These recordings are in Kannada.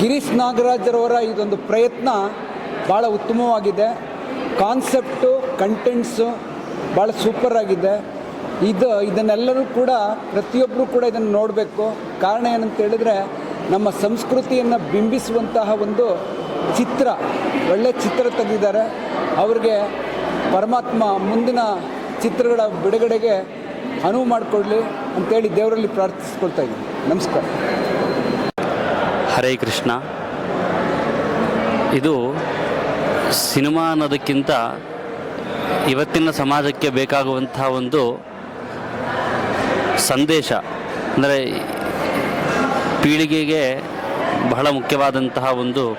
ಗಿರೀಶ್ ನಾಗರಾಜರವರ ಇದೊಂದು ಪ್ರಯತ್ನ ಭಾಳ ಉತ್ತಮವಾಗಿದೆ. ಕಾನ್ಸೆಪ್ಟು, ಕಂಟೆಂಟ್ಸು ಭಾಳ ಸೂಪರ್ ಆಗಿದೆ. ಇದು, ಇದನ್ನೆಲ್ಲರೂ ಕೂಡ ಪ್ರತಿಯೊಬ್ಬರೂ ಕೂಡ ಇದನ್ನು ನೋಡಬೇಕು. ಕಾರಣ ಏನಂತ ಹೇಳಿದ್ರೆ, ನಮ್ಮ ಸಂಸ್ಕೃತಿಯನ್ನು ಬಿಂಬಿಸುವಂತಹ ಒಂದು ಚಿತ್ರ, ಒಳ್ಳೆ ಚಿತ್ರ ತೆಗೆದಿದ್ದಾರೆ. ಅವ್ರಿಗೆ ಪರಮಾತ್ಮ ಮುಂದಿನ ಚಿತ್ರಗಳ ಬಿಡುಗಡೆಗೆ ಅನುವು ಮಾಡಿಕೊಡ್ಲಿ ಅಂತೇಳಿ ದೇವರಲ್ಲಿ ಪ್ರಾರ್ಥಿಸ್ಕೊಳ್ತಾ ಇದ್ದೀನಿ. ನಮಸ್ಕಾರ. ಹರೇ ಕೃಷ್ಣ. ಇದು ಸಿನಿಮಾ ಅನ್ನೋದಕ್ಕಿಂತ ಇವತ್ತಿನ ಸಮಾಜಕ್ಕೆ ಬೇಕಾಗುವಂಥ ಒಂದು ಸಂದೇಶ. ಅಂದರೆ ಪೀಳಿಗೆಗೆ ಬಹಳ ಮುಖ್ಯವಾದಂತಹ ಒಂದು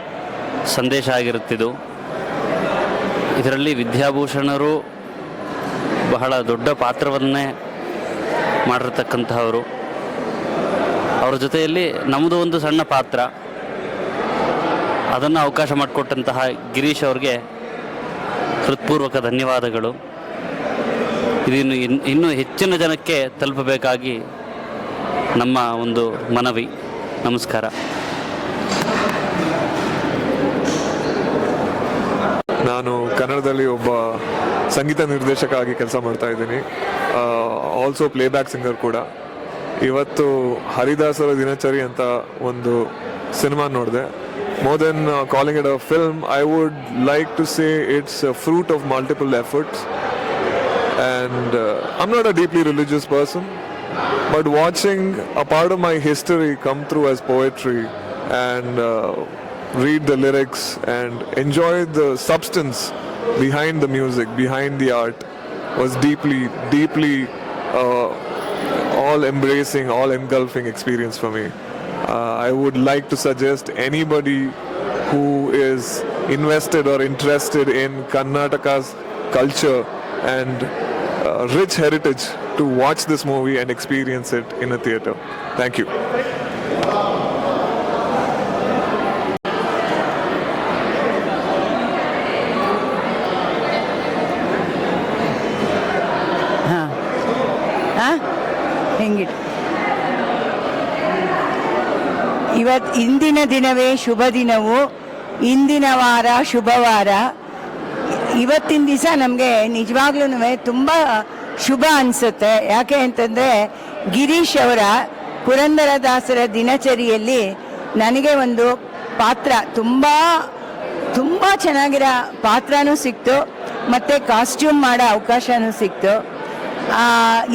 ಸಂದೇಶ ಆಗಿರುತ್ತಿದ್ದು ಇದರಲ್ಲಿ ವಿದ್ಯಾಭೂಷಣರು ಬಹಳ ದೊಡ್ಡ ಪಾತ್ರವನ್ನೇ ಮಾಡಿರ್ತಕ್ಕಂತಹವರು. ಅವರ ಜೊತೆಯಲ್ಲಿ ನಮ್ಮದು ಒಂದು ಸಣ್ಣ ಪಾತ್ರ. ಅದನ್ನು ಅವಕಾಶ ಮಾಡಿಕೊಟ್ಟಂತಹ ಗಿರೀಶ್ ಅವ್ರಿಗೆ ಹೃತ್ಪೂರ್ವಕ ಧನ್ಯವಾದಗಳು. ಇದನ್ನು ಇನ್- ಇನ್ನೂ ಹೆಚ್ಚಿನ ಜನಕ್ಕೆ ತಲುಪಬೇಕಾಗಿ ನಮ್ಮ ಒಂದು ಮನವಿ. ನಮಸ್ಕಾರ. ನಾನು ಕನ್ನಡದಲ್ಲಿ ಒಬ್ಬ ಸಂಗೀತ ನಿರ್ದೇಶಕ ಆಗಿ ಕೆಲಸ ಮಾಡ್ತಾ ಇದ್ದೀನಿ. ಆಲ್ಸೋ ಪ್ಲೇಬ್ಯಾಕ್ ಸಿಂಗರ್ ಕೂಡ. ಇವತ್ತು ಹರಿದಾಸರ ದಿನಚರಿ ಅಂತ ಒಂದು ಸಿನಿಮಾ ನೋಡಿದೆ. More than calling it a film I would like to say it's fruit of multiple efforts and I'm not a deeply religious person but watching a part of my history come through as poetry and read the lyrics and enjoy the substance behind the music behind the art was deeply deeply all embracing, all engulfing experience for me. Uh, I would like to suggest anybody who is invested or interested in Karnataka's culture and uh, rich heritage to watch this movie and experience it in a theater. Thank you. ಇವತ್ತು ಇಂದಿನ ದಿನವೇ ಶುಭ ದಿನವು. ಇಂದಿನ ವಾರ ಶುಭವಾರ ಇವತ್ತಿನ ದಿವಸ ನಮಗೆ ನಿಜವಾಗ್ಲೂ ತುಂಬ ಶುಭ ಅನಿಸುತ್ತೆ. ಯಾಕೆ ಅಂತಂದರೆ ಗಿರೀಶ್ ಅವರ ಪುರಂದರದಾಸರ ದಿನಚರಿಯಲ್ಲಿ ನನಗೆ ಒಂದು ಪಾತ್ರ ತುಂಬ ತುಂಬ ಚೆನ್ನಾಗಿರೋ ಪಾತ್ರನೂ ಸಿಕ್ತು. ಮತ್ತು ಕಾಸ್ಟ್ಯೂಮ್ ಮಾಡೋ ಅವಕಾಶನೂ ಸಿಕ್ತು.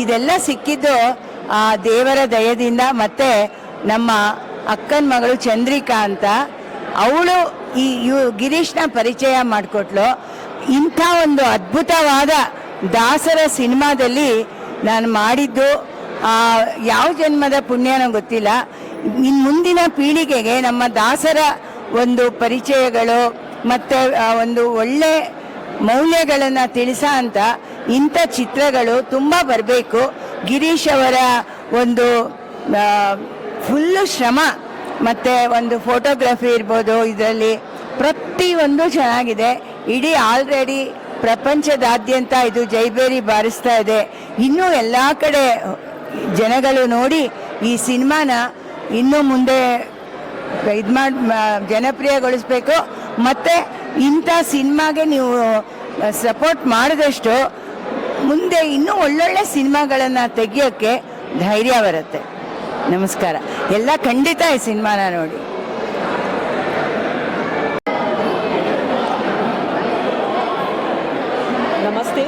ಇದೆಲ್ಲ ಸಿಕ್ಕಿದ್ದು ಆ ದೇವರ ದಯದಿಂದ ಮತ್ತು ನಮ್ಮ ಅಕ್ಕನ ಮಗಳು ಚಂದ್ರಿಕಾ ಅಂತ, ಅವಳು ಈ ಗಿರೀಶ್ನ ಪರಿಚಯ ಮಾಡಿಕೊಟ್ಲು. ಇಂಥ ಒಂದು ಅದ್ಭುತವಾದ ದಾಸರ ಸಿನಿಮಾದಲ್ಲಿ ನಾನು ಮಾಡಿದ್ದು. ಯಾವ ಜನ್ಮದ ಪುಣ್ಯನೋ ಗೊತ್ತಿಲ್ಲ. ಇನ್ನು ಮುಂದಿನ ಪೀಳಿಗೆಗೆ ನಮ್ಮ ದಾಸರ ಒಂದು ಪರಿಚಯಗಳು ಮತ್ತು ಒಂದು ಒಳ್ಳೆ ಮೌಲ್ಯಗಳನ್ನು ತಿಳಿಸ ಅಂತ ಇಂಥ ಚಿತ್ರಗಳು ತುಂಬ ಬರಬೇಕು. ಗಿರೀಶ್ ಅವರ ಒಂದು ಫುಲ್ಲು ಶ್ರಮ. ಮತ್ತು ಒಂದು ಫೋಟೋಗ್ರಫಿ ಇರ್ಬೋದು, ಇದರಲ್ಲಿ ಪ್ರತಿಯೊಂದು ಚೆನ್ನಾಗಿದೆ. ಇಡೀ ಆಲ್ರೆಡಿ ಪ್ರಪಂಚದಾದ್ಯಂತ ಇದು ಜೈಬೇರಿ ಬಾರಿಸ್ತಾ ಇದೆ. ಇನ್ನೂ ಎಲ್ಲ ಕಡೆ ಜನಗಳು ನೋಡಿ ಈ ಸಿನಿಮಾನ ಇನ್ನೂ ಮುಂದೆ ಇದು ಮಾಡಿ ಜನಪ್ರಿಯಗೊಳಿಸ್ಬೇಕು. ಮತ್ತು ಇಂಥ ಸಿನಿಮಾಗೆ ನೀವು ಸಪೋರ್ಟ್ ಮಾಡಿದಷ್ಟು ಮುಂದೆ ಇನ್ನೂ ಒಳ್ಳೊಳ್ಳೆ ಸಿನಿಮಾಗಳನ್ನು ತೆಗಿಯೋಕ್ಕೆ ಧೈರ್ಯ ಬರುತ್ತೆ. ನಮಸ್ಕಾರ. ಎಲ್ಲ ಖಂಡಿತ ಈ ಸಿನಿಮಾನ ನೋಡಿ. ನಮಸ್ತೆ.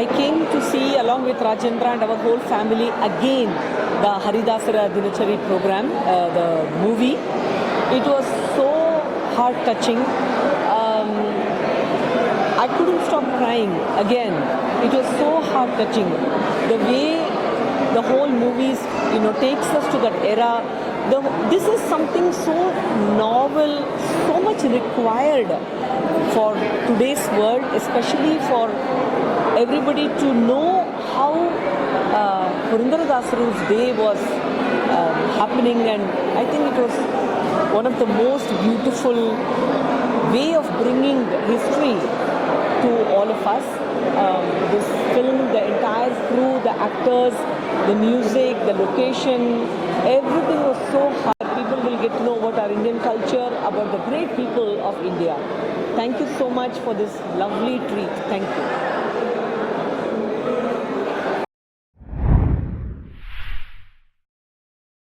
I came to see along with Rajendra and our whole family again the ಹರಿದಾಸರ ದಿನಚರಿ programme the movie it was so heart touching I could stop trying again it was so heart touching the way The whole movies, you know, takes us to that era. The, this is something so novel, so much required for today's world, especially for everybody to know how uh, day was um, happening, and I think it was one of the most beautiful way of bringing history to all of us. Um, this film, the entire crew, the actors, the music, the location, everything was so hard. People will get to know about our Indian culture, about the great people of India. Thank you so much for this lovely treat. Thank you.